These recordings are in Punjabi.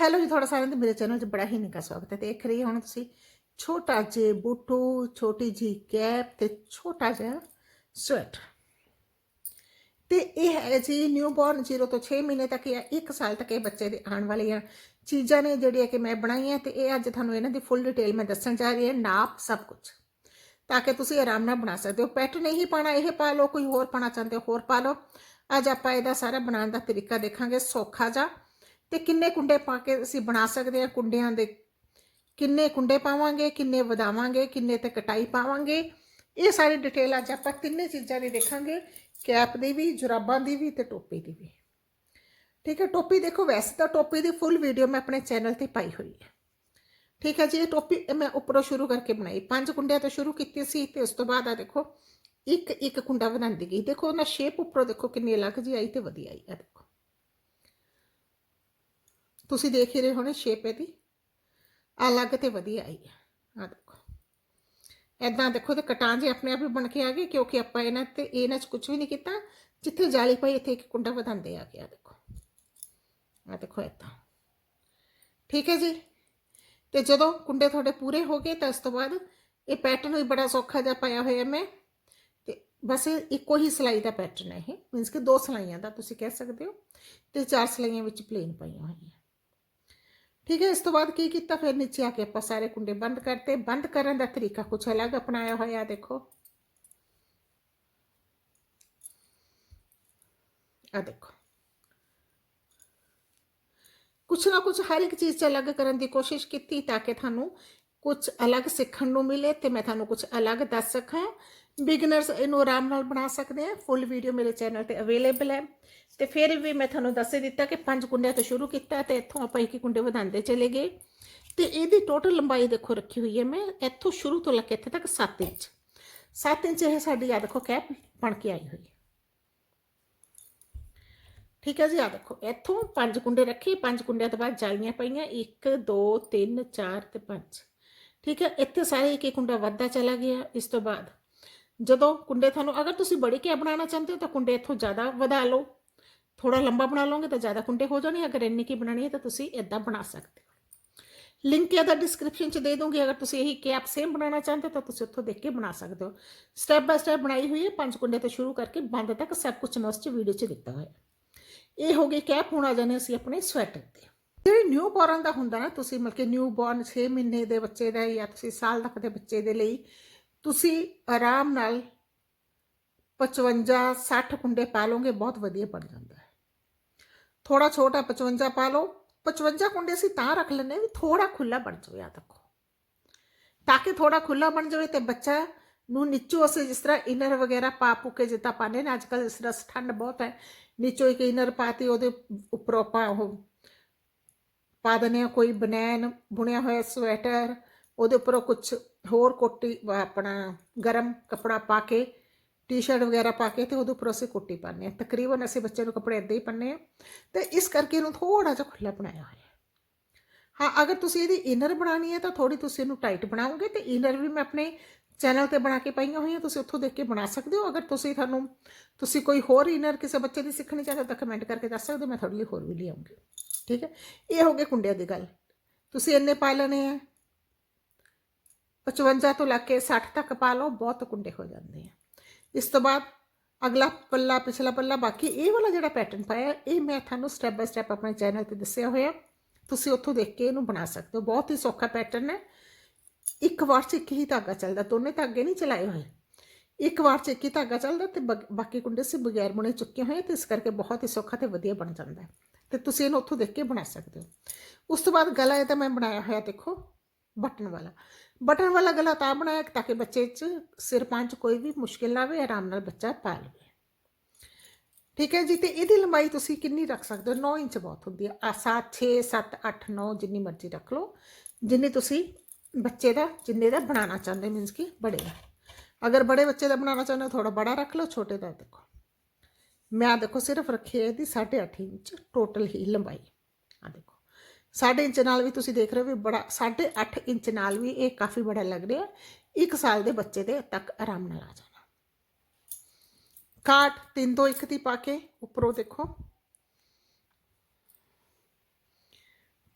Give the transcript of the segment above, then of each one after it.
ਹੈਲੋ ਜੀ ਤੁਹਾਡਾ ਸਾਰਿਆਂ ਦਾ, ਮੇਰੇ ਚੈਨਲ 'ਚ ਬੜਾ ਹੀ ਨਿੱਘਾ ਸਵਾਗਤ ਹੈ। ਦੇਖ ਰਹੀ ਹੁਣ ਤੁਸੀਂ, ਛੋਟਾ ਜਿਹਾ ਬੂਟੂ, ਛੋਟੀ ਜੀ ਕੈਪ ਤੇ ਛੋਟਾ ਜਿਹਾ ਸਵੈਟਰ ਤੇ ਇਹ ਹੈ ਜੀ ਨਿਊਬੋਰਨ 0 ਤੋਂ 6 ਮਹੀਨੇ ਤੱਕ ਜਾਂ 1 ਸਾਲ ਤੱਕ ਇਹ ਬੱਚੇ ਦੇ ਆਉਣ ਵਾਲੀਆਂ ਚੀਜ਼ਾਂ ਨੇ ਜਿਹੜੀਆਂ ਕਿ ਮੈਂ ਬਣਾਈਆਂ ਤੇ ਇਹ ਅੱਜ ਤੁਹਾਨੂੰ ਇਹਨਾਂ ਦੀ ਫੁੱਲ ਡਿਟੇਲ ਮੈਂ ਦੱਸਣ ਜਾ ਰਹੀ ਹਾਂ, ਨਾਪ ਸਭ ਕੁਝ ਤਾਂ ਕਿ ਤੁਸੀਂ ਆਰਾਮ ਨਾਲ ਬਣਾ ਸਕਦੇ ਹੋ। ਪੈਟ ਨਹੀਂ ਪਾਣਾ ਇਹ ਪਾ ਲਓ, ਕੋਈ ਹੋਰ ਪਾਣਾ ਚਾਹੁੰਦੇ ਹੋ, ਹੋਰ ਪਾ ਲਓ। ਅੱਜ ਆਪਾਂ ਇਹਦਾ ਸਾਰਾ ਬਣਾਉਣ ਦਾ ਤਰੀਕਾ ਦੇਖਾਂਗੇ, ਸੌਖਾ ਜਿਹਾ। ਤੇ ਕਿੰਨੇ ਕੁੰਡੇ ਪਾ ਕੇ ਅਸੀਂ ਬਣਾ ਸਕਦੇ ਹਾਂ ਕੁੰਡਿਆਂ ਦੇ? ਕਿੰਨੇ ਕੁੰਡੇ ਪਾਵਾਂਗੇ, ਕਿੰਨੇ ਵਧਾਵਾਂਗੇ, ਕਿੰਨੇ ਤੇ ਕਟਾਈ ਪਾਵਾਂਗੇ? ਇਹ ਸਾਰੀ ਡਿਟੇਲ ਅੱਜ ਆਪਾਂ ਤਿੰਨੇ ਚੀਜ਼ਾਂ ਦੀ ਦੇਖਾਂਗੇ। ਕੈਪ ਦੀ ਵੀ, ਜੁਰਾਬਾਂ ਦੀ ਵੀ ਤੇ ਟੋਪੀ ਦੀ ਵੀ। ਠੀਕ ਹੈ, ਟੋਪੀ ਦੇਖੋ, ਵੈਸੇ ਤਾਂ ਟੋਪੀ ਦੀ ਫੁੱਲ ਵੀਡੀਓ ਮੈਂ ਆਪਣੇ ਚੈਨਲ ਤੇ ਪਾਈ ਹੋਈ ਹੈ। ਠੀਕ ਹੈ ਜੀ, ਇਹ ਟੋਪੀ ਮੈਂ ਉੱਪਰੋਂ ਸ਼ੁਰੂ ਕਰਕੇ ਬਣਾਈ। ਪੰਜ ਕੁੰਡਿਆਂ ਤੋਂ ਸ਼ੁਰੂ ਕੀਤੀ ਸੀ ਤੇ ਉਸ ਤੋਂ ਬਾਅਦ ਆ ਦੇਖੋ ਇੱਕ ਇੱਕ ਕੁੰਡਾ ਬਣਾਉਂਦੀ ਗਈ। ਦੇਖੋ, ਉਹਨਾਂ ਸ਼ੇਪ ਉੱਪਰੋਂ ਦੇਖੋ ਕਿੰਨੀ ਅਲੱਗ ਜੀ ਆਈ ਤੇ ਵਧੀਆ ਆਈ ਆ, ਦੇਖੋ। ਤੁਸੀਂ ਦੇਖ ਹੀ ਰਹੇ ਹੋਣੇ ਸ਼ੇਪ ਇਹਦੀ ਅਲੱਗ ਤੇ ਵਧੀਆ ਆਈ ਆ। ਆ ਦੇਖੋ। ਐਦਾਂ ਦੇਖੋ ਤੇ ਕਟਾਂ ਜੇ ਆਪਣੇ ਆਪ ਹੀ ਬਣ ਕੇ ਆ ਗਏ ਕਿਉਂਕਿ ਆਪਾਂ ਇਹਨਾਂ ਤੇ ਇਹਨਾਂ 'ਚ ਕੁਝ ਵੀ ਨਹੀਂ ਕੀਤਾ। ਜਿੱਥੇ ਜਾਲੀ ਪਈ ਇੱਥੇ ਇੱਕ ਕੁੰਡਾ ਵਧਾਉਂਦੇ ਆ ਗਿਆ, ਦੇਖੋ। ਆ ਦੇਖੋ ਏਦਾਂ। ਠੀਕ ਹੈ ਜੀ? ਤੇ ਜਦੋਂ ਕੁੰਡੇ ਤੁਹਾਡੇ ਪੂਰੇ ਹੋ ਗਏ ਤਾਂ ਇਸ ਤੋਂ ਬਾਅਦ ਇਹ ਪੈਟਰਨ ਵੀ ਬੜਾ ਸੌਖਾ ਜਿਹਾ ਪਾਇਆ ਹੋਇਆ ਮੈਂ। ਤੇ ਬਸ ਇਹ ਇੱਕੋ ਹੀ ਸਿਲਾਈ ਦਾ ਪੈਟਰਨ ਹੈ ਇਹ। ਮੀਨਸ ਕਿ ਦੋ ਸਿਲਾਈਆਂ ਦਾ ਤੁਸੀਂ ਕਹਿ ਸਕਦੇ ਹੋ। ਤੇ ਚਾਰ ਸਿਲਾਈਆਂ ਵਿੱਚ ਪਲੇਨ ਪਾਈਆਂ ਹੋਈਆਂ। ਠੀਕ ਹੈ ਇਸ ਤੋਂ ਬਾਅਦ ਕੀ ਕੀਤਾ ਫਿਰ ਨੀਚੇ ਆ ਕੇ ਆਪਾਂ ਸਾਰੇ ਕੁੰਡੇ ਬੰਦ ਕਰਤੇ ਬੰਦ ਕਰਨ ਦਾ ਤਰੀਕਾ ਕੁਝ ਅਲੱਗ ਅਪਣਾਇਆ ਹੋਇਆ ਦੇਖੋ ਆ ਦੇਖੋ ਕੁਛ ਨਾ ਕੁਛ ਹਰ ਇੱਕ ਚੀਜ਼ 'ਚ ਅਲੱਗ ਕਰਨ ਦੀ ਕੋਸ਼ਿਸ਼ ਕੀਤੀ ਤਾਂ ਕਿ ਤੁਹਾਨੂੰ ਕੁਝ ਅਲੱਗ ਸਿੱਖਣ ਨੂੰ ਮਿਲੇ ਤੇ ਮੈਂ ਤੁਹਾਨੂੰ ਕੁਝ ਅਲੱਗ ਦੱਸ ਸਕਾਂ ਬਿਗਨਰਸ ਇਹਨੂੰ ਆਰਾਮ ਨਾਲ ਬਣਾ ਸਕਦੇ ਆ। ਫੁੱਲ ਵੀਡੀਓ ਮੇਰੇ ਚੈਨਲ ਤੇ ਅਵੇਲੇਬਲ ਹੈ। ਤੇ ਫਿਰ ਵੀ ਮੈਂ ਤੁਹਾਨੂੰ ਦੱਸ ਦਿੱਤਾ ਕਿ ਪੰਜ ਕੁੰਡਿਆਂ ਤੋਂ ਸ਼ੁਰੂ ਕੀਤਾ ਤੇ ਇੱਥੋਂ ਆਪਾਂ ਇੱਕ ਇੱਕ ਕੁੰਡੇ ਵਧਾਉਂਦੇ ਚਲੇ ਗਏ। ਤੇ ਇਹਦੀ ਟੋਟਲ ਲੰਬਾਈ ਦੇਖੋ, ਰੱਖੀ ਹੋਈ ਹੈ ਮੈਂ। ਇੱਥੋਂ ਸ਼ੁਰੂ ਤੋਂ ਲੈ ਕੇ ਇੱਥੇ ਤੱਕ 7 ਇੰਚ। 7 ਇੰਚ ਇਹ ਸਾਡੀ ਆ ਦੇਖੋ ਕੈਪ ਬਣ ਕੇ ਆਈ ਹੋਈ ਹੈ। ਠੀਕ ਹੈ ਜੀ ਆ ਦੇਖੋ, ਇੱਥੋਂ ਪੰਜ ਕੁੰਡੇ ਰੱਖੇ। ਪੰਜ ਕੁੰਡਿਆਂ ਤੋਂ ਬਾਅਦ ਜਾਲੀਆਂ ਪਈਆਂ। 1 2 3 4 ਤੇ 5 ਠੀਕ ਹੈ, ਇੱਥੇ ਸਾਰੇ ਇੱਕ ਇੱਕ ਕੁੰਡਾ ਵੱਧਦਾ ਚਲਾ ਗਿਆ। ਇਸ ਤੋਂ ਬਾਅਦ ਜਦੋਂ ਕੁੰਡੇ ਤੁਹਾਨੂੰ, ਅਗਰ ਤੁਸੀਂ ਬੜੀ ਕੈਪ ਬਣਾਉਣਾ ਚਾਹੁੰਦੇ ਹੋ ਤਾਂ ਕੁੰਡੇ ਇੱਥੋਂ ਜ਼ਿਆਦਾ ਵਧਾ ਲਓ। ਥੋੜਾ ਲੰਬਾ ਬਣਾ ਲਓਗੇ ਤਾਂ ਜ਼ਿਆਦਾ ਕੁੰਡੇ ਹੋ ਜਾਣੇ, ਅਗਰ ਇੰਨੀ ਕੀ ਬਣਾਣੀ ਹੈ ਤਾਂ ਤੁਸੀਂ ਇਦਾਂ ਬਣਾ ਸਕਦੇ ਹੋ। ਲਿੰਕ ਇਹਦਾ ਡਿਸਕ੍ਰਿਪਸ਼ਨ 'ਚ ਦੇ ਦੂੰਗੀ ਅਗਰ ਤੁਸੀਂ ਇਹੀ ਕੈਪ ਸੇਮ ਬਣਾਉਣਾ ਚਾਹੁੰਦੇ ਹੋ ਤਾਂ ਤੁਸੀਂ ਉੱਥੋਂ ਦੇਖ ਕੇ ਬਣਾ ਸਕਦੇ ਹੋ। ਸਟੈਪ ਬਾਈ ਸਟੈਪ ਬਣਾਈ ਹੋਈ ਹੈ, ਪੰਜ ਕੁੰਡੇ ਤੋਂ ਸ਼ੁਰੂ ਕਰਕੇ ਬੰਦ ਤੱਕ ਸਭ ਕੁਝ ਮੈਂ ਉਸ 'ਚ ਵੀਡੀਓ 'ਚ ਦਿੱਤਾ ਹੋਇਆ। ਇਹ ਹੋ ਗਈ ਕੈਪ, ਹੁਣ ਆ ਜਾਣੇ ਅਸੀਂ ਆਪਣੇ ਸਵੈਟਰ ਤੇ। ਜਿਹੜੇ ਨਿਊ ਬੋਰਨ ਦਾ ਹੁੰਦਾ ਨਾ, ਤੁਸੀਂ ਮਤਲਬ ਕਿ ਨਿਊ ਬੋਰਨ 6 ਮਹੀਨੇ ਦੇ ਬੱਚੇ ਦਾ ਜਾਂ ਤੁਸੀਂ ਸਾਲ ਤੱਕ ਦੇ ਬੱਚੇ ਦੇ ਲਈ ਤੁਸੀਂ ਆਰਾਮ ਨਾਲ 55 60 ਕੁੰਡੇ ਪਾ ਲਓਗੇ, ਬਹੁਤ ਵਧੀਆ ਬਣ ਜਾਂਦਾ ਹੈ। ਥੋੜਾ ਛੋਟਾ 55 ਪਾ ਲਓ 55 ਕੁੰਡੇ ਅਸੀਂ ਤਾਂ ਰੱਖ ਲੈਂਦੇ ਹਾਂ ਵੀ ਥੋੜਾ ਖੁੱਲਾ ਬਣ ਜਾਵੇ, ਯਾਦ ਰੱਖੋ। ਤਾਂ ਕਿ ਥੋੜਾ ਖੁੱਲਾ ਬਣ ਜਾਵੇ ਤੇ ਬੱਚਾ ਨੂੰ ਨੀਚੋਂ ਅਸੀਂ ਜਿਸ ਤਰ੍ਹਾਂ ਇਨਰ ਵਗੈਰਾ ਪਾ ਪੁਕੇ ਜਿੱਦਾਂ ਪਾਉਂਦੇ ਨੇ ਅੱਜ ਕੱਲ੍ਹ ਇਸ ਤਰ੍ਹਾਂ ਠੰਡ ਬਹੁਤ ਹੈ, ਨੀਚੋਂ ਇੱਕ ਇਨਰ ਪਾਤੀ ਉਹਦੇ ਉੱਪਰ ਆਪਾਂ ਉਹ ਪਾ ਦਿੰਦੇ ਹਾਂ, ਕੋਈ ਬਨੈਨ ਬੁਣਿਆ ਹੋਇਆ ਸਵੈਟਰ ਉਹਦੇ ਉੱਪਰ ਕੁਝ ਹੋਰ ਕੋਟੀ ਆਪਣਾ ਗਰਮ ਕਪੜਾ ਪਾ ਕੇ ਟੀ-ਸ਼ਰਟ ਵਗੈਰਾ ਪਾ ਕੇ ਤੇ ਉਹਦੇ ਉੱਪਰ ਅਸੀਂ ਕੋਟੀ ਪਾਉਂਦੇ ਹਾਂ। ਤਕਰੀਬਨ ਅਸੀਂ ਬੱਚੇ ਨੂੰ ਕੱਪੜੇ ਇਦਾਂ ਹੀ ਪਾਉਂਦੇ ਹਾਂ ਤੇ ਇਸ ਕਰਕੇ ਇਹਨੂੰ ਥੋੜਾ ਜਿਹਾ ਖੁੱਲਾ ਬਣਾਇਆ ਹੋਇਆ ਹਾਂ। ਅਗਰ ਤੁਸੀਂ ਇਹਦੀ ਇਨਰ ਬਣਾਉਣੀ ਹੈ ਤਾਂ ਥੋੜੀ ਤੁਸੀਂ ਇਹਨੂੰ ਟਾਈਟ ਬਣਾਓਗੇ ਤੇ ਇਨਰ ਵੀ ਮੈਂ ਆਪਣੇ ਚੈਨਲ ਤੇ ਬਣਾ ਕੇ ਪਾਈਆਂ ਹੋਈਆਂ, ਤੁਸੀਂ ਉੱਥੋਂ ਦੇਖ ਕੇ ਬਣਾ ਸਕਦੇ ਹੋ। ਅਗਰ ਤੁਸੀਂ ਤੁਹਾਨੂੰ, ਤੁਸੀਂ ਕੋਈ ਹੋਰ ਇਨਰ ਕਿਸੇ ਬੱਚੇ ਦੀ ਸਿੱਖਣੀ ਚਾਹਦੇ ਤਾਂ ਕਮੈਂਟ ਕਰਕੇ ਦੱਸ ਸਕਦੇ ਹੋ, ਮੈਂ ਤੁਹਾਡੇ ਲਈ ਹੋਰ ਵੀ ਲਿਆਉਂਗੀ। ਠੀਕ ਹੈ? ਇਹ ਹੋ ਗਏ ਕੁੰਡਿਆਂ ਦੀ ਗੱਲ। ਤੁਸੀਂ ਇੰਨੇ ਪਾ ਲੈਣੇ ਆ। 55 ਤੋਂ ਲੈ ਕੇ 60 ਤੱਕ ਪਾ ਲਓ ਬਹੁਤ ਕੁੰਡੇ ਹੋ ਜਾਂਦੇ ਆ ਇਸ ਤੋਂ ਬਾਅਦ ਅਗਲਾ ਪੱਲਾ ਪਿਛਲਾ ਪੱਲਾ ਬਾਕੀ ਇਹ ਵਾਲਾ ਜਿਹੜਾ ਪੈਟਰਨ ਪਾਇਆ ਇਹ ਮੈਂ ਤੁਹਾਨੂੰ ਸਟੈਪ ਬਾਈ ਸਟੈਪ ਆਪਣੇ ਚੈਨਲ ਤੇ ਦੱਸਿਆ ਹੋਇਆ ਤੁਸੀਂ ਉੱਥੋਂ ਦੇਖ ਕੇ ਇਹਨੂੰ ਬਣਾ ਸਕਦੇ ਹੋ ਬਹੁਤ ਹੀ ਸੌਖਾ ਪੈਟਰਨ ਹੈ ਇੱਕ ਵਾਰ 'ਚ ਇੱਕ ਹੀ ਧਾਗਾ ਚੱਲਦਾ ਦੋਨੇ ਧਾਗੇ ਨਹੀਂ ਚਲਾਏ ਹੋਏ ਇੱਕ ਵਾਰ 'ਚ ਇੱਕ ਹੀ ਧਾਗਾ ਚੱਲਦਾ ਤੇ ਬਗ- ਬਾਕੀ ਕੁੰਡੇ ਸੇ ਬਗੈਰ ਬੁਣੇ ਚੁੱਕੇ ਹੋਏ ਤੇ ਇਸ ਕਰਕੇ ਬਹੁਤ ਹੀ ਸੌਖਾ ਤੇ ਵਧੀਆ ਬਣ ਜਾਂਦਾ ਹੈ ਤੇ ਤੁਸੀਂ ਇਹਨੂੰ ਉੱਥੋਂ ਦੇਖ ਕੇ ਬਣਾ ਸਕਦੇ ਹੋ ਉਸ ਤੋਂ ਬਾਅਦ ਗਲਾ ਇਹ ਤਾਂ ਮੈਂ ਬਣਾਇਆ ਹੋਇਆ ਦੇਖੋ ਬਟਨ ਵਾਲਾ ਬਟਨ ਵਾਲਾ ਗਲਾ ਤਾਂ ਬਣਾਇਆ ਤਾਂ ਕਿ ਬੱਚੇ 'ਚ ਸਿਰ ਪੰਜ ਕੋਈ ਵੀ ਮੁਸ਼ਕਿਲ ਨਾ ਆਵੇ ਆਰਾਮ ਨਾਲ ਬੱਚਾ ਪਾ ਲਵੇ ਠੀਕ ਹੈ ਜੀ ਤੇ ਇਹਦੀ ਲੰਬਾਈ ਤੁਸੀਂ ਕਿੰਨੀ ਰੱਖ ਸਕਦੇ ਹੋ 9 ਇੰਚ ਬਹੁਤ ਹੁੰਦੀ ਹੈ ਆ 7 6 7 8 9 ਜਿੰਨੀ ਮਰਜ਼ੀ ਰੱਖ ਲਓ ਜਿੰਨੀ ਤੁਸੀਂ ਬੱਚੇ ਦਾ ਜਿੰਨੇ ਦਾ ਬਣਾਉਣਾ ਚਾਹੁੰਦੇ ਮੀਨਸ ਕਿ ਬੜੇ ਦਾ ਅਗਰ ਬੜੇ ਬੱਚੇ ਦਾ ਬਣਾਉਣਾ ਚਾਹੁੰਦੇ ਹੋ ਥੋੜਾ ਬੜਾ ਰੱਖ ਲਓ ਛੋਟੇ ਦਾ ਦੇਖੋ ਮੈਂ ਆਹ ਦੇਖੋ ਸਿਰਫ ਰੱਖੀ ਹੈ ਇਹਦੀ 8.5 ਇੰਚ ਟੋਟਲ ਹੀ ਲੰਬਾਈ ਆ ਦੇਖੋ 6.5 ਇੰਚ ਨਾਲ ਵੀ ਤੁਸੀਂ ਦੇਖ ਰਹੇ ਹੋ ਵੀ ਬੜਾ 8.5 ਇੰਚ ਨਾਲ ਵੀ ਇਹ ਕਾਫੀ ਬੜਾ ਲੱਗ ਰਿਹਾ। ਇੱਕ ਸਾਲ ਦੇ ਬੱਚੇ ਦੇ ਤੱਕ ਆਰਾਮ ਨਾਲ ਆ ਜਾਣਾ। ਕਾਟ 3 ਤੋਂ 1 ਦੀ ਪਾ ਕੇ ਉੱਪਰੋਂ ਦੇਖੋ।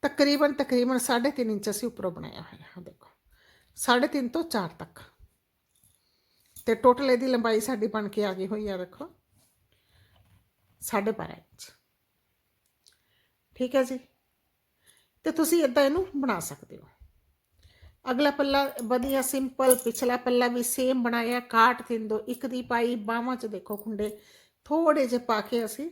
ਤਕਰੀਬਨ ਤਕਰੀਬਨ 3.5 ਇੰਚ ਅਸੀਂ ਉੱਪਰੋਂ ਬਣਾਇਆ ਹੋਇਆ ਹੈ, ਦੇਖੋ। 3.5 ਤੋਂ 4 ਤੱਕ। ਤੇ ਟੋਟਲ ਇਹਦੀ ਲੰਬਾਈ ਸਾਡੀ ਬਣ ਕੇ ਆ ਗਈ ਹੋਈ ਆ, ਦੇਖੋ। 12.5 ਇੰਚ। ਠੀਕ ਹੈ ਜੀ। ਤੇ ਤੁਸੀਂ ਇਦਾਂ ਇਹਨੂੰ ਬਣਾ ਸਕਦੇ ਹੋ। ਅਗਲਾ ਪੱਲਾ ਵਧੀਆ ਸਿੰਪਲ ਪਿਛਲਾ ਪੱਲਾ ਵੀ ਸੇਮ ਬਣਾਇਆ। ਕਾਟ ਤਿੰਦੋ ਇੱਕ ਦੀ ਪਾਈ, ਬਾਹਾਂ 'ਚ ਦੇਖੋ ਕੁੰਡੇ ਥੋੜੇ ਜਿਹੇ ਪਾ ਕੇ ਅਸੀਂ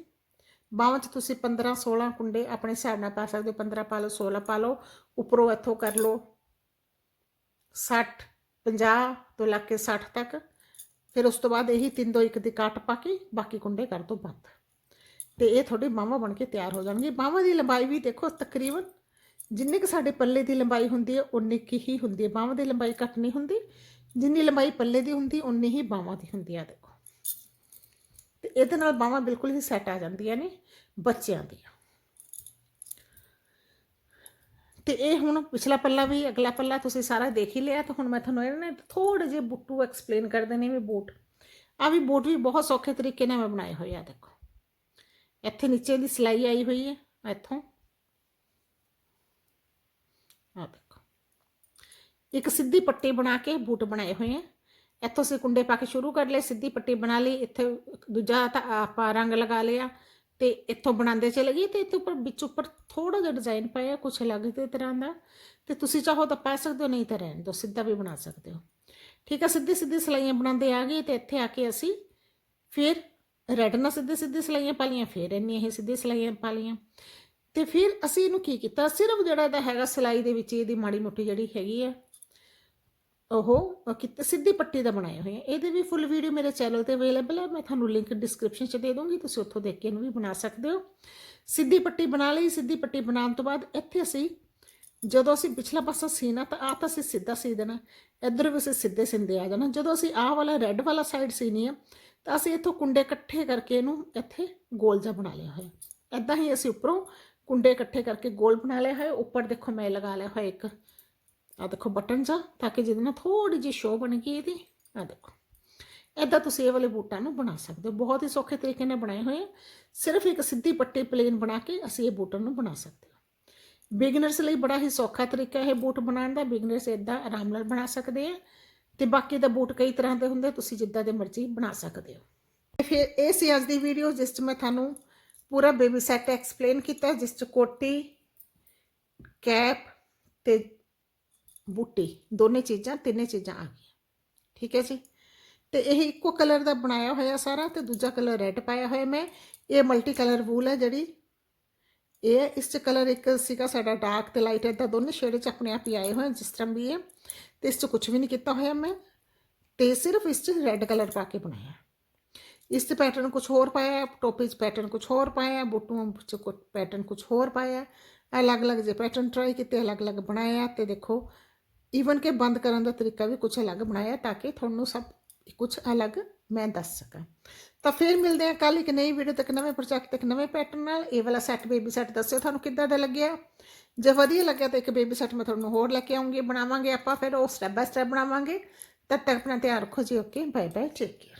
ਬਾਹਾਂ 'ਚ ਤੁਸੀਂ 15 16 ਕੁੰਡੇ ਆਪਣੇ ਹਿਸਾਬ ਨਾਲ ਪਾ ਸਕਦੇ ਹੋ। 15 ਪਾ ਲਓ 16 ਪਾ ਲਓ, ਉੱਪਰੋਂ ਇੱਥੋਂ ਕਰ ਲਓ 60 50 ਤੋਂ ਲੱਗ ਕੇ 60 ਤੱਕ। ਫਿਰ ਉਸ ਤੋਂ ਬਾਅਦ ਇਹੀ ਤਿੰਨ ਦੋ ਇੱਕ ਦੀ ਕੱਟ ਪਾ ਕੇ ਬਾਕੀ ਕੁੰਡੇ ਕਰ ਦੋ ਬੰਦ। ਤੇ ਇਹ ਤੁਹਾਡੇ ਬਾਹਾਂ ਬਣ ਕੇ ਤਿਆਰ ਹੋ ਜਾਣਗੇ। ਬਾਹਾਂ ਦੀ ਲੰਬਾਈ ਵੀ ਦੇਖੋ ਤਕਰੀਬਨ ਜਿੰਨੀ ਕਿ ਸਾਡੇ ਪੱਲੇ ਦੀ ਲੰਬਾਈ ਹੁੰਦੀ ਹੈ ਉਨੀ ਕੀ ਹੀ ਹੁੰਦੀ ਹੈ। ਬਾਹਾਂ ਦੀ ਲੰਬਾਈ ਘੱਟ ਨਹੀਂ ਹੁੰਦੀ, ਜਿੰਨੀ ਲੰਬਾਈ ਪੱਲੇ ਦੀ ਹੁੰਦੀ ਉਨੀ ਹੀ ਬਾਹਾਂ ਦੀ ਹੁੰਦੀ ਆ, ਦੇਖੋ। ਤੇ ਇਹਦੇ ਨਾਲ ਬਾਹਾਂ ਬਿਲਕੁਲ ਹੀ ਸੈੱਟ ਆ ਜਾਂਦੀਆਂ ਨੇ, ਬੱਚਿਆਂ ਦੀਆਂ। ਤੇ ਇਹ ਹੁਣ ਪਿਛਲਾ ਪੱਲਾ ਵੀ, ਅਗਲਾ ਪੱਲਾ ਤੁਸੀਂ ਸਾਰਾ ਦੇਖ ਹੀ ਲਿਆ, ਤਾਂ ਹੁਣ ਮੈਂ ਤੁਹਾਨੂੰ ਇਹਨਾਂ ਨੇ ਥੋੜੇ ਜਿਹੇ ਬੁੱਟੂ ਐਕਸਪਲੇਨ ਕਰ ਦੇਣੇ ਵੀ ਬੂਟ। ਆ ਵੀ ਬੂਟ ਵੀ ਬਹੁਤ ਸੌਖੇ ਤਰੀਕੇ ਨਾਲ ਮੈਂ ਬਣਾਏ ਹੋਏ ਆ, ਦੇਖੋ। ਇੱਥੇ ਨੀਚੇ ਦੀ ਸਿਲਾਈ ਆਈ ਹੋਈ ਹੈ, ਇੱਥੋਂ। ਆ ਦੇਖੋ। ਇੱਕ ਸਿੱਧੀ ਪੱਟੀ ਬਣਾ ਕੇ ਬੂਟ ਬਣਾਏ ਹੋਏ ਆ ਇੱਥੋਂ ਸੇ ਕੁੰਡੇ ਪਾ ਕੇ ਸ਼ੁਰੂ ਕਰ ਲਏ, ਸਿੱਧੀ ਪੱਟੀ ਬਣਾ ਲਈ, ਇੱਥੇ ਦੂਜਾ ਤਾਂ ਆਪਾਂ ਰੰਗ ਲਗਾ ਲਿਆ ਤੇ ਇੱਥੋਂ ਬਣਾਉਂਦੇ ਚਲੇ ਗਏ ਤੇ ਇੱਥੇ ਉੱਪਰ ਵਿੱਚ ਉੱਪਰ ਥੋੜਾ ਜਿਹਾ ਡਿਜ਼ਾਈਨ ਪਾਇਆ, ਕੁਛ ਅਲੱਗ ਤੇ ਤਰ੍ਹਾਂ ਦਾ। ਤੇ ਤੁਸੀਂ ਚਾਹੋ ਤਾਂ ਪਾ ਸਕਦੇ ਹੋ, ਨਹੀਂ ਤਾਂ ਰਹਿਣ ਦਿਓ, ਸਿੱਧਾ ਵੀ ਬਣਾ ਸਕਦੇ ਹੋ। ਠੀਕ ਆ ਸਿੱਧੀ ਸਿੱਧੀ ਸਲਾਈਆਂ ਬਣਾਉਂਦੇ ਆ ਗਏ ਤੇ ਇੱਥੇ ਆ ਕੇ ਅਸੀਂ ਫਿਰ ਰੈਡ ਨਾਲ ਸਿੱਧੇ ਸਿੱਧੀ ਸਲਾਈਆਂ ਪਾ ਲਈਆਂ, ਫਿਰ ਇੰਨੀਆਂ ਹੀ ਸਿੱਧੀ ਸਲਾਈਆਂ ਪਾ ਲਈਆਂ। ਤੇ ਫਿਰ ਅਸੀਂ ਇਹਨੂੰ ਕੀ ਕੀਤਾ? ਸਿਰਫ ਜਿਹੜਾ ਇਹਦਾ ਹੈਗਾ ਸਿਲਾਈ ਦੇ ਵਿੱਚ ਇਹਦੀ ਮਾੜੀ ਮੋਟੀ ਜਿਹੜੀ ਹੈਗੀ ਹੈ ਉਹ ਕਿਤੇ ਸਿੱਧੀ ਪੱਟੀ ਦਾ ਬਣਾਇਆ ਹੋਇਆ ਇਹਦੇ ਵੀ ਫੁੱਲ ਵੀਡੀਓ ਮੇਰੇ ਚੈਨਲ ਤੇ ਅਵੇਲੇਬਲ ਹੈ ਮੈਂ ਤੁਹਾਨੂੰ ਲਿੰਕ ਡਿਸਕ੍ਰਿਪਸ਼ਨ 'ਚ ਦੇ ਦੂੰਗੀ ਤੁਸੀਂ ਉੱਥੋਂ ਦੇਖ ਕੇ ਇਹਨੂੰ ਵੀ ਬਣਾ ਸਕਦੇ ਹੋ। ਸਿੱਧੀ ਪੱਟੀ ਬਣਾ ਲਈ। ਸਿੱਧੀ ਪੱਟੀ ਬਣਾਉਣ ਤੋਂ ਬਾਅਦ ਇੱਥੇ ਅਸੀਂ, ਜਦੋਂ ਅਸੀਂ ਪਿਛਲਾ ਪਾਸਾ ਸੀਨਾ ਤਾਂ ਆਹ ਤਾਂ ਅਸੀਂ ਸਿੱਧਾ ਸੀ ਦੇਣਾ। ਇੱਧਰ ਵੀ ਅਸੀਂ ਸਿੱਧੇ ਸਿੰਦੇ ਆ ਜਾਣਾ। ਜਦੋਂ ਅਸੀਂ ਆਹ ਵਾਲਾ ਰੈੱਡ ਵਾਲਾ ਸਾਈਡ ਸੀਨੀ ਆ, ਤਾਂ ਅਸੀਂ ਇੱਥੋਂ ਕੁੰਡੇ ਇਕੱਠੇ ਕਰਕੇ ਇਹਨੂੰ ਇੱਥੇ ਗੋਲ ਜਿਹਾ ਬਣਾ ਲਿਆ ਹੋਇਆ। ਐਦਾਂ ਹੀ ਅਸੀਂ ਉੱਪਰੋਂ ਕੁੰਡੇ ਇਕੱਠੇ ਕਰਕੇ ਗੋਲ ਬਣਾ ਲਿਆ ਹੋਇਆ, ਉੱਪਰ ਦੇਖੋ ਮੈਂ ਲਗਾ ਲਿਆ ਹੋਇਆ ਇੱਕ। ਆ ਦੇਖੋ ਬਟਨ ਜਾ, ਤਾਂ ਕਿ ਜਿਹਦੇ ਨਾਲ ਥੋੜੀ ਜਿਹੀ ਸ਼ੋ ਬਣ ਗਈ ਇਹਦੀ। ਆ ਦੇਖੋ। ਐਦਾਂ ਤੁਸੀਂ ਇਹ ਵਾਲੇ ਬੂਟਾਂ ਨੂੰ ਬਣਾ ਸਕਦੇ ਹੋ। ਬਹੁਤ ਹੀ ਸੌਖੇ ਤਰੀਕੇ ਨਾਲ ਬਣਾਏ ਹੋਏ ਆ। ਸਿਰਫ ਇੱਕ ਸਿੱਧੀ ਪੱਟੀ ਪਲੇਨ ਬਣਾ ਕੇ ਅਸੀਂ ਇਹ ਬੂਟਾਂ ਨੂੰ ਬਣਾ ਸਕਦੇ ਹਾਂ। ਬਿਗਨਰਸ ਲਈ ਬੜਾ ਹੀ ਸੌਖਾ ਤਰੀਕਾ ਹੈ ਬੂਟ ਬਣਾਉਣ ਦਾ। ਬਿਗਨਰਸ ਇਦਾਂ ਆਰਾਮ ਨਾਲ ਬਣਾ ਸਕਦੇ ਆ। ਤੇ ਬਾਕੀ ਦਾ ਬੂਟ ਕਈ ਤਰ੍ਹਾਂ ਦੇ ਹੁੰਦੇ, ਤੁਸੀਂ ਜਿੱਦਾਂ ਦੇ ਮਰਜ਼ੀ ਬਣਾ ਸਕਦੇ ਹੋ। ਤੇ ਫਿਰ ਇਹ ਸੀ ਅੱਜ ਦੀ ਵੀਡੀਓ ਜਿਸ 'ਚ ਮੈਂ ਤੁਹਾਨੂੰ ਪੂਰਾ ਬੇਬੀ ਸੈੱਟ ਐਕਸਪਲੇਨ ਕੀਤਾ ਜਿਸ 'ਚ ਕੋਟੀ ਕੈਪ ਤੇ ਬੂਟੀ ਦੋਨੇ ਚੀਜ਼ਾਂ ਤਿੰਨੇ ਚੀਜ਼ਾਂ ਆ ਗਈਆਂ। ਠੀਕ ਹੈ ਜੀ? ਤੇ ਇਹ ਇੱਕੋ ਕਲਰ ਦਾ ਬਣਾਇਆ ਹੋਇਆ ਸਾਰਾ ਤੇ ਦੂਜਾ ਕਲਰ ਰੈੱਡ ਪਾਇਆ ਹੋਇਆ ਮੈਂ। ਇਹ ਮਲਟੀ ਕਲਰ ਵੂਲ ਹੈ ਜਿਹੜੀ। ਇਹ ਹੈ, ਇਸ ਚ ਕਲਰ ਇੱਕ ਸੀਗਾ ਸਾਡਾ ਡਾਰਕ ਤੇ ਲਾਈਟ ਇਦਾਂ ਦੋਨੇ ਸ਼ੇਡ ਚ ਆਪਣੇ ਆਪ ਹੀ ਆਏ ਹੋਏ ਜਿਸ ਤਰ੍ਹਾਂ ਵੀ ਹੈ ਤੇ ਇਸ ਚ ਕੁਝ ਵੀ ਨਹੀਂ ਕੀਤਾ ਹੋਇਆ ਮੈਂ। ਤੇ ਸਿਰਫ ਇਸ ਚ ਰੈੱਡ ਕਲਰ ਪਾ ਕੇ ਬਣਾਇਆ। ਇਸ ਤੇ ਪੈਟਰਨ ਕੁਝ ਹੋਰ ਪਾਇਆ ਟੋਪੀ ਚ ਪੈਟਰਨ ਕੁਝ ਹੋਰ ਪਾਇਆ ਬੁੱਟੂਆਂ ਚ ਕੁਝ ਪੈਟਰਨ ਕੁਝ ਹੋਰ ਪਾਇਆ ਅਲੱਗ-ਅਲੱਗ ਜੇ ਪੈਟਰਨ ਟਰਾਈ ਕੀਤੇ ਅਲੱਗ-ਅਲੱਗ ਬਣਾਇਆ ਤੇ ਦੇਖੋ ਈਵਨ ਕਿ ਬੰਦ ਕਰਨ ਦਾ ਤਰੀਕਾ ਵੀ ਕੁਝ ਅਲੱਗ ਬਣਾਇਆ ਤਾਂ ਕਿ ਤੁਹਾਨੂੰ ਸਭ ਕੁਝ ਅਲੱਗ ਮੈਂ ਦੱਸ ਸਕਾਂ ਤਾਂ ਫਿਰ ਮਿਲਦੇ ਹਾਂ ਕੱਲ ਇੱਕ ਨਈ ਵੀਡੀਓ ਤੱਕ ਨਵੇਂ ਪ੍ਰੋਜੈਕਟ ਤੱਕ ਨਵੇਂ ਪੈਟਰਨ ਨਾਲ ਇਹ ਵਾਲਾ ਸੈੱਟ ਬੇਬੀ ਸੈੱਟ ਦੱਸਿਓ ਤੁਹਾਨੂੰ ਕਿੱਦਾਂ ਦਾ ਲੱਗਿਆ ਜੇ ਵਧੀਆ ਲੱਗਿਆ ਤਾਂ ਇੱਕ ਬੇਬੀ ਸੈੱਟ ਮੈਂ ਤੁਹਾਨੂੰ ਹੋਰ ਲੈ ਕੇ ਆਉਂਗੀ ਬਣਾਵਾਂਗੇ ਆਪਾਂ ਫਿਰ ਉਹ ਸਟੈਪ ਬਾਏ ਸਟੈਪ ਬਣਾਵਾਂਗੇ ਤਦ ਤੱਕ ਆਪਣਾ ਧਿਆਨ ਰੱਖੋ ਜੀ ਓਕੇ ਬਾਏ ਬਾਏ ਟੇਕ